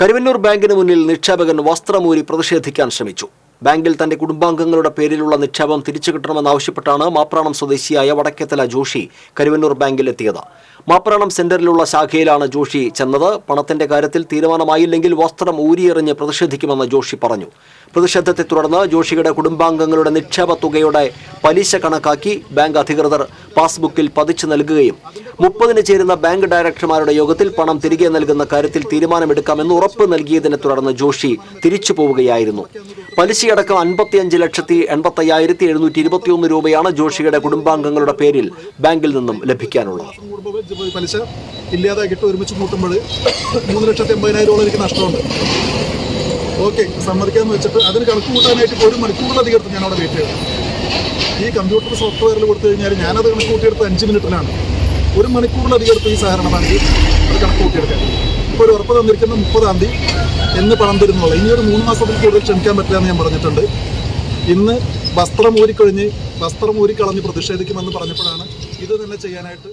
കരുവന്നൂർ ബാങ്കിന് മുന്നിൽ നിക്ഷേപകൻ വസ്ത്രമൂരി പ്രതിഷേധിക്കാൻ ശ്രമിച്ചു. ബാങ്കിൽ തന്റെ കുടുംബാംഗങ്ങളുടെ പേരിലുള്ള നിക്ഷേപം തിരിച്ചു കിട്ടണമെന്നാവശ്യപ്പെട്ടാണ് മാപ്രാണം സ്വദേശിയായ വടക്കേത്തല ജോഷി കരുവന്നൂർ ബാങ്കിൽ എത്തിയത് മാപ്രാണം സെന്ററിലുള്ള ശാഖയിലാണ് ജോഷി ചെന്നത്. പണത്തിന്റെ കാര്യത്തിൽ തീരുമാനമായില്ലെങ്കിൽ വസ്ത്രം ഊരിയെറിഞ്ഞ് പ്രതിഷേധിക്കുമെന്ന് ജോഷി പറഞ്ഞു. പ്രതിഷേധത്തെ തുടർന്ന് ജോഷിയുടെ കുടുംബാംഗങ്ങളുടെ നിക്ഷേപ തുകയുടെ പലിശ കണക്കാക്കി ബാങ്ക് അധികൃതർ പാസ്ബുക്കിൽ പതിച്ചു നൽകുകയും മുപ്പതിന് ചേരുന്ന ബാങ്ക് ഡയറക്ടർമാരുടെ യോഗത്തിൽ പണം തിരികെ നൽകുന്ന കാര്യത്തിൽ തീരുമാനമെടുക്കാമെന്ന് ഉറപ്പ് നൽകിയതിനെ തുടർന്ന് ജോഷി തിരിച്ചു പോവുകയായിരുന്നു. പലിശയടക്കം അൻപത്തിയഞ്ച് ലക്ഷത്തി എൺപത്തയ്യായിരത്തി എഴുന്നൂറ്റി ഇരുപത്തിയൊന്ന് രൂപയാണ് ജോഷിയുടെ കുടുംബാംഗങ്ങളുടെ പേരിൽ ബാങ്കിൽ നിന്നും ലഭിക്കാനുള്ളത്. പലിശ ഇല്ലാതാക്കിയിട്ട് ഒരുമിച്ച് കൂട്ടുമ്പോൾ മൂന്ന് ലക്ഷത്തി എൺപതിനായിരം എനിക്ക് നഷ്ടമുണ്ട്. ഓക്കെ സമ്മതിക്കാന്ന് വെച്ചിട്ട് അതിന് കണക്ക് കൂട്ടാനായിട്ട് ഒരു മണിക്കൂറിലധികം ഞാൻ അവിടെ വെയിറ്റ് ചെയ്തു ഈ കമ്പ്യൂട്ടർ സോഫ്റ്റ്വെയറിൽ കൊടുത്തു കഴിഞ്ഞാൽ ഞാനത് കണക്ക് കൂട്ടിയെടുത്ത് അഞ്ച് മിനിറ്റിലാണ് ഒരു മണിക്കൂറിലധികം എടുത്ത് ഈ സഹകരണ ബാങ്കിൽ അത് കണക്ക് ഇപ്പോൾ ഒരു ഉറപ്പ് തന്നിരിക്കുന്ന മുപ്പതാം തീയതി എന്ന് പണം തരുന്നുള്ളൂ. ഇനി ഒരു മൂന്ന് മാസത്തിൽ കൂടുതൽ ക്ഷണിക്കാൻ പറ്റില്ല എന്ന് ഞാൻ പറഞ്ഞിട്ടുണ്ട്. ഇന്ന് വസ്ത്രം ഊരിക്കഴിഞ്ഞ് വസ്ത്രം ഊരിക്കളഞ്ഞ് പ്രതിഷേധിക്കുമെന്ന് പറഞ്ഞപ്പോഴാണ് ഇത് തന്നെ ചെയ്യാനായിട്ട്